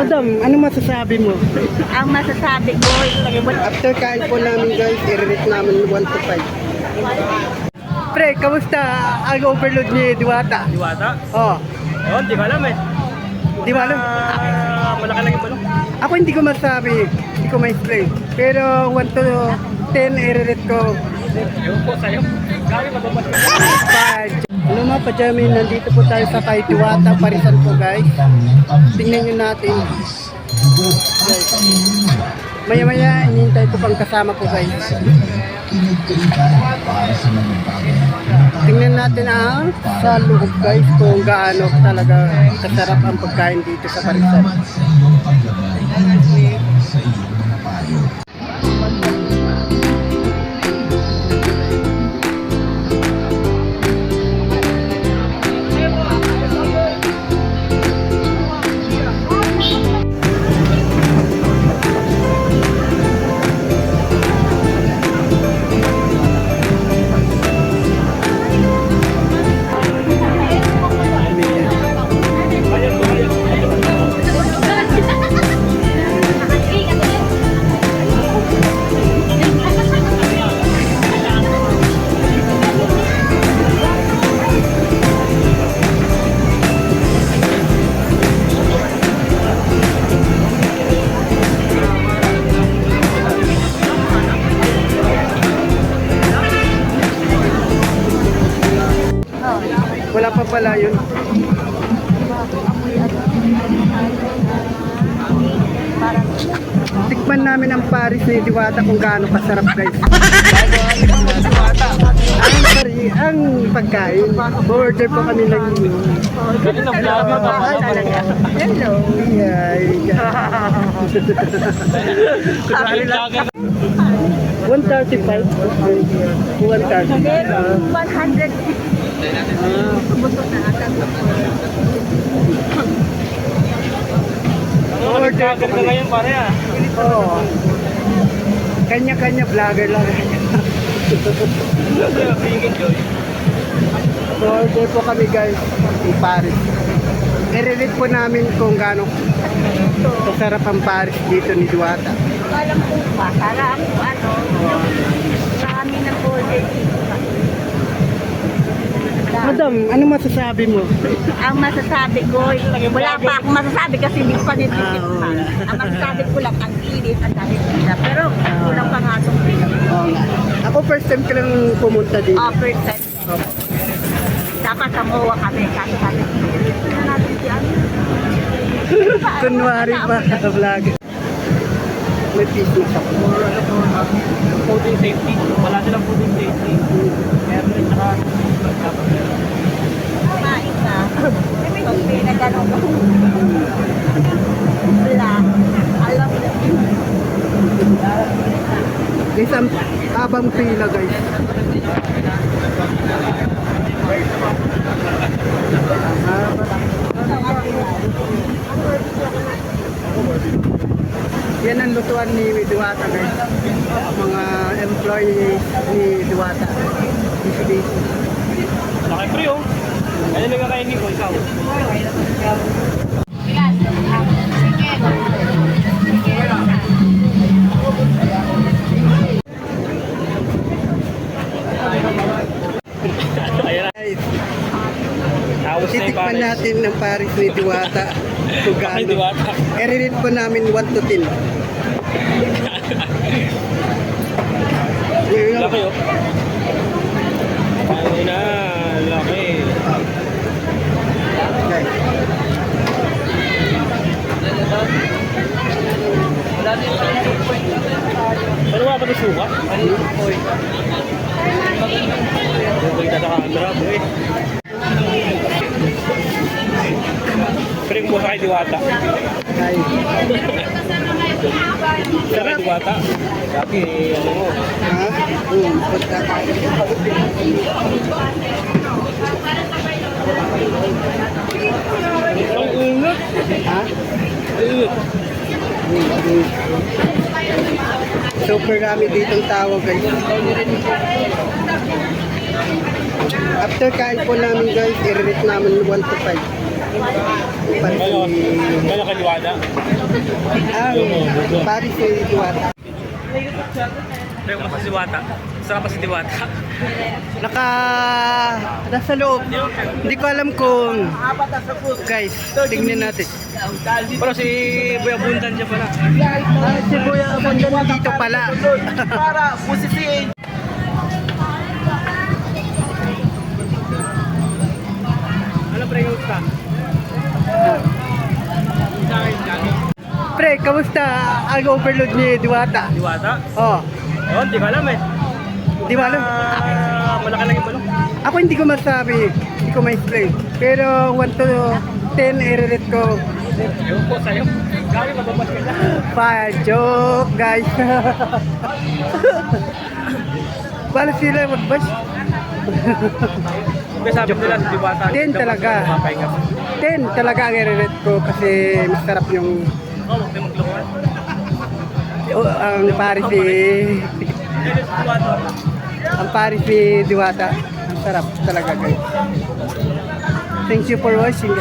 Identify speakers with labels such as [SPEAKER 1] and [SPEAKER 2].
[SPEAKER 1] Madam, ano masasabi mo?
[SPEAKER 2] Ang masasabi ko,
[SPEAKER 1] After kain po namin guys, i-rate namin 1 to 5. Pre, kamusta ang overload ni Diwata?
[SPEAKER 3] Diwata?
[SPEAKER 1] Oh,
[SPEAKER 3] Oo, hindi ko alam eh.
[SPEAKER 1] di ba alam?
[SPEAKER 3] Ah, malaki lang yung balong.
[SPEAKER 1] Ako hindi ko masabi, hindi ko ma-explain. Pero 1 to 10, i-rate ko
[SPEAKER 3] Ewan po sa'yo.
[SPEAKER 1] 5. Ano mga pajami, nandito po tayo sa kay Diwata Parisan po guys. Tingnan nyo natin. Guys. Maya maya, inintay ko pang kasama ko guys. Tingnan natin ang sa loob guys kung gaano talaga kasarap ang pagkain dito sa Parisan. pala yun. Tikman namin ang Paris ni Diwata kung gaano kasarap guys. ang, pari, ang pagkain, order pa kami ng yun. Hello, yay. Kunwari lang. 135?
[SPEAKER 3] 135. 150. Ah.
[SPEAKER 1] Kanya-kanya vlogger lang. so, order po kami guys. Ang Paris. I-relate po namin kung gaano kasarap ang Paris dito ni Duwata.
[SPEAKER 2] Alam po pa, para ang ano, ano yung sa amin ang order eh, dito.
[SPEAKER 1] Madam, ano masasabi mo?
[SPEAKER 2] Ang masasabi ko, wala pa akong masasabi kasi hindi ko pa nititikip
[SPEAKER 1] Ah.
[SPEAKER 2] Ang masasabi ko lang, ang init, ang dami pila. Pero kulang pa nga itong pila.
[SPEAKER 1] Ako first time ko lang pumunta dito.
[SPEAKER 2] Oh, percent. Dapat sa MOA kami, kasi kami. Ito na natin dyan.
[SPEAKER 1] Kunwari pa, vlog. May business ako.
[SPEAKER 3] For ano po, ah, fooding safety. Wala silang fooding safety. Meron rin saka dapat meron.
[SPEAKER 2] Kumain ka. Pag pinagano mo. Wala. Alam mo.
[SPEAKER 1] Guys, ang habang pila guys. Yan ang lutuan ni Diwata guys. Mga employee ni Diwata. Busy-busy.
[SPEAKER 3] Laki pre oh. Kaya nagkakainin ko ikaw.
[SPEAKER 1] Titikman natin ng Paris ni Diwata. Kung gaano.
[SPEAKER 3] diwata.
[SPEAKER 1] I-rate po namin 1 to 10. Ngayon,
[SPEAKER 3] Laki oh. Ayun na, laki.
[SPEAKER 1] guys.
[SPEAKER 3] Ano nga ba ito suka? Ano? Oy. Okay na sa camera, boy. Pero mo sa kay Diwata.
[SPEAKER 1] Guys.
[SPEAKER 3] Sa kay Diwata. Dati, ano mo.
[SPEAKER 1] Ha? Hmm, tayo.
[SPEAKER 3] Ang unat.
[SPEAKER 1] Ha?
[SPEAKER 3] Unat.
[SPEAKER 1] Super dami ditong tao guys. After kain po namin guys, i-rate namin 1 to 5. Paris
[SPEAKER 3] Kaya kaliwala.
[SPEAKER 1] Ang Paris si Diwata.
[SPEAKER 3] Pero mas si Diwata. Sarap si Diwata.
[SPEAKER 1] Naka nasa loob. Hindi ko alam kung guys, tingnan natin.
[SPEAKER 3] Pero si Boy Abundan siya pala.
[SPEAKER 1] Ah, si Kuya Abundan dito pala.
[SPEAKER 4] para busisiin.
[SPEAKER 3] Ano pre, kamusta? Sa akin, gago.
[SPEAKER 1] Pre, kamusta ang overload ni Diwata?
[SPEAKER 3] Diwata?
[SPEAKER 1] Oh,
[SPEAKER 3] Oo, hindi ko alam eh.
[SPEAKER 1] di ba alam?
[SPEAKER 3] Ah, malaki lang yung balong.
[SPEAKER 1] Ako hindi ko masabi, hindi ko ma-explain. Pero 1 to 10, i-rate ko
[SPEAKER 3] Ewan ko sa'yo. Gago, mababas ka na.
[SPEAKER 1] pa joke guys. Paano sila mag-bash?
[SPEAKER 3] Kasi sabi nila Diwata.
[SPEAKER 1] Ten
[SPEAKER 3] dapat
[SPEAKER 1] talaga.
[SPEAKER 3] Mapahinga pa.
[SPEAKER 1] 10 talaga ang i-rate ko kasi masarap yung
[SPEAKER 3] Oo, huwag tayo maglokohan.
[SPEAKER 1] oh, ang Paris si ang Paris si Diwata. Ang sarap talaga guys. Thank you for watching.